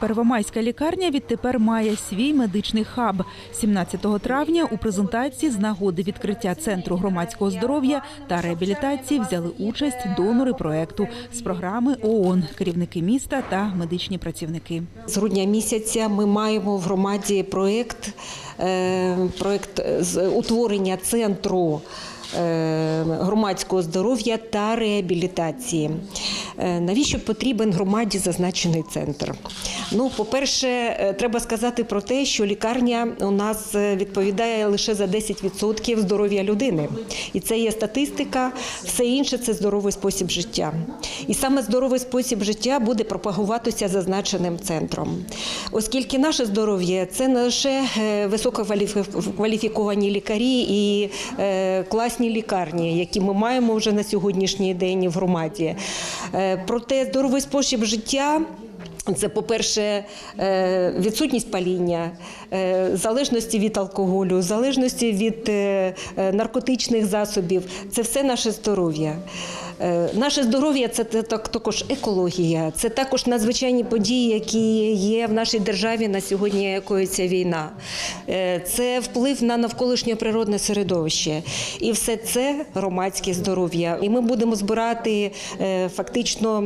Первомайська лікарня відтепер має свій медичний хаб. 17 травня у презентації з нагоди відкриття центру громадського здоров'я та реабілітації взяли участь донори проекту з програми ООН, керівники міста та медичні працівники. З грудня місяця ми маємо в громаді проєкт, е, проєкт з утворення центру громадського здоров'я та реабілітації. Е, Навіщо потрібен громаді зазначений центр? Ну, по-перше, е, треба сказати про те, що лікарня у нас е, відповідає лише за 10% здоров'я людини. І це є статистика, все інше це здоровий спосіб життя. І саме здоровий спосіб життя буде пропагуватися зазначеним центром. Оскільки наше здоров'я це не лише е, висококваліфіковані лікарі і е, класні лікарні, які ми маємо вже на сьогоднішній день в громаді. Е, Проте здоровий спосіб життя. Це, по-перше, е, відсутність паління, е, залежності від алкоголю, залежності від наркотичних засобів. Це все наше здоров'я. Е, Наше здоров'я це так- також екологія, це також надзвичайні події, які є в нашій державі на сьогодні, якою ця війна. Е, Це вплив на навколишнє природне середовище. І все це громадське здоров'я. І ми будемо збирати е, фактично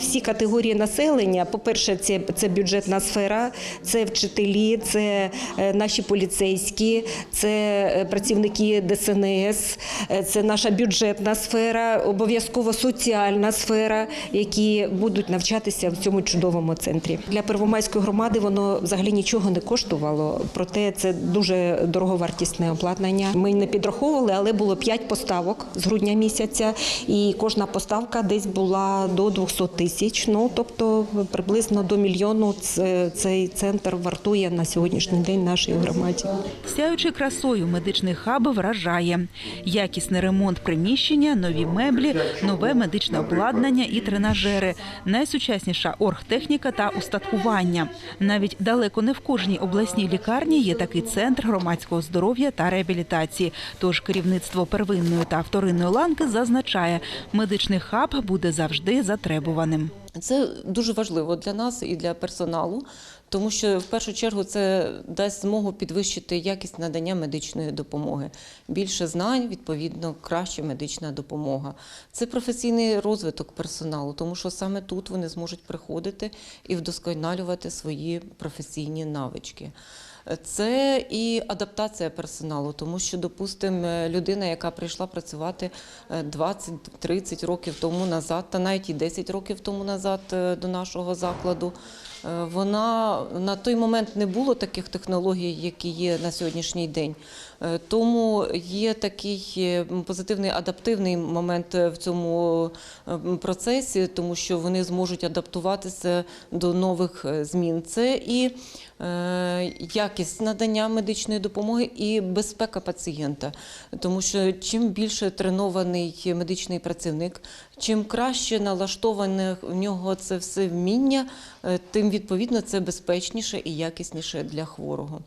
всі категорії населення. По-перше, це, це бюджетна сфера, це вчителі, це наші поліцейські, це працівники ДСНС, це наша бюджетна сфера, обов'язково соціальна сфера, які будуть навчатися в цьому чудовому центрі. Для первомайської громади воно взагалі нічого не коштувало, проте це дуже дороговартісне обладнання. Ми не підраховували, але було 5 поставок з грудня місяця, і кожна поставка десь була до 200 тисяч. Ну тобто приблизно до мільйону цей центр вартує на сьогоднішній день нашій громаді. Сяючи красою, медичний хаб вражає якісний ремонт приміщення, нові меблі, нове медичне обладнання і тренажери, найсучасніша оргтехніка та устаткування. Навіть далеко не в кожній обласній лікарні є такий центр громадського здоров'я та реабілітації. Тож керівництво первинної та вторинної ланки зазначає, медичний хаб буде завжди затребуваним. Це дуже важливо для нас і для персоналу, тому що в першу чергу це дасть змогу підвищити якість надання медичної допомоги. Більше знань, відповідно, краща медична допомога. Це професійний розвиток персоналу, тому що саме тут вони зможуть приходити і вдосконалювати свої професійні навички. Це і адаптація персоналу, тому що, допустимо, людина, яка прийшла працювати е, 20-30 років тому назад, та навіть і 10 років тому назад е, до нашого закладу, е, вона на той момент не було таких технологій, які є на сьогоднішній день. Е, Тому є такий е, позитивний адаптивний момент е, в цьому е, процесі, тому що вони зможуть адаптуватися до нових е, змін. Це і е, якість надання медичної допомоги і безпека пацієнта. Тому що чим більше тренований медичний працівник, чим краще налаштоване в нього це все вміння, е, тим відповідно це безпечніше і якісніше для хворого.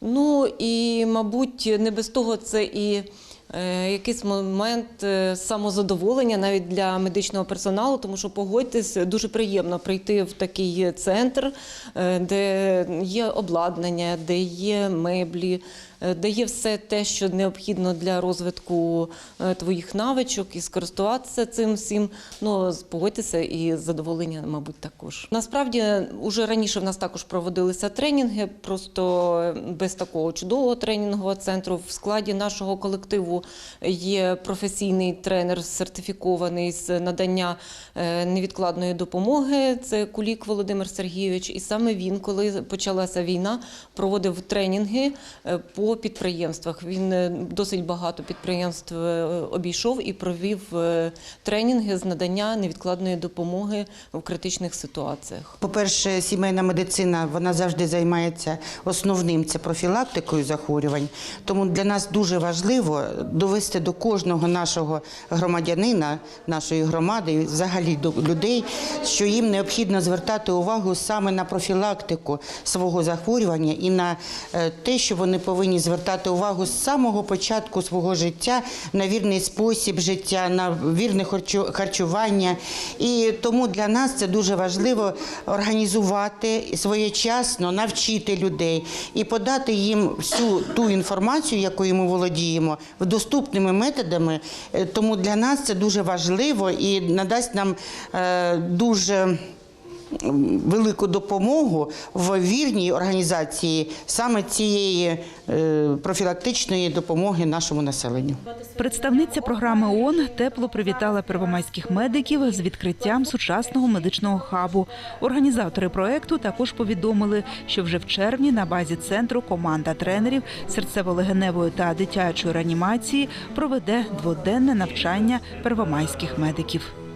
Ну і, мабуть, не без того це і е, якийсь момент е, самозадоволення навіть для медичного персоналу, тому що погодьтесь, дуже приємно прийти в такий центр, е, де є обладнання, де є меблі, е, де є все те, що необхідно для розвитку е, твоїх навичок, і скористуватися цим всім. Ну, погодьтеся і задоволення, мабуть, також. Насправді, уже раніше в нас також проводилися тренінги, просто без такого чудового тренінгового центру. В складі нашого колективу є професійний тренер сертифікований з надання е, невідкладної допомоги. Це Кулік Володимир Сергійович. І саме він, коли почалася війна, проводив тренінги е, по підприємствах. Він е, досить багато підприємств е, обійшов і провів е, тренінги з надання невідкладної допомоги в критичних ситуаціях. По-перше, сімейна медицина вона завжди займається основним це профілактикою захворювань. Тому для нас дуже важливо довести до кожного нашого громадянина, нашої громади, взагалі до людей, що їм необхідно звертати увагу саме на профілактику свого захворювання і на те, що вони повинні звертати увагу з самого початку свого життя на вірний спосіб життя, на вірне харчування. І тому для нас це дуже важливо організувати своєчасно навчити людей і подати їм всю ту інформацію, якою ми володіємо, доступними методами. Е, Тому для нас це дуже важливо і надасть нам е, дуже велику допомогу в вірній організації саме цієї е, профілактичної допомоги нашому населенню. Представниця програми ООН тепло привітала первомайських медиків з відкриттям сучасного медичного хабу. Організатори проекту також повідомили, що вже в червні на базі центру команда тренерів серцево-легеневої та дитячої реанімації проведе дводенне навчання первомайських медиків.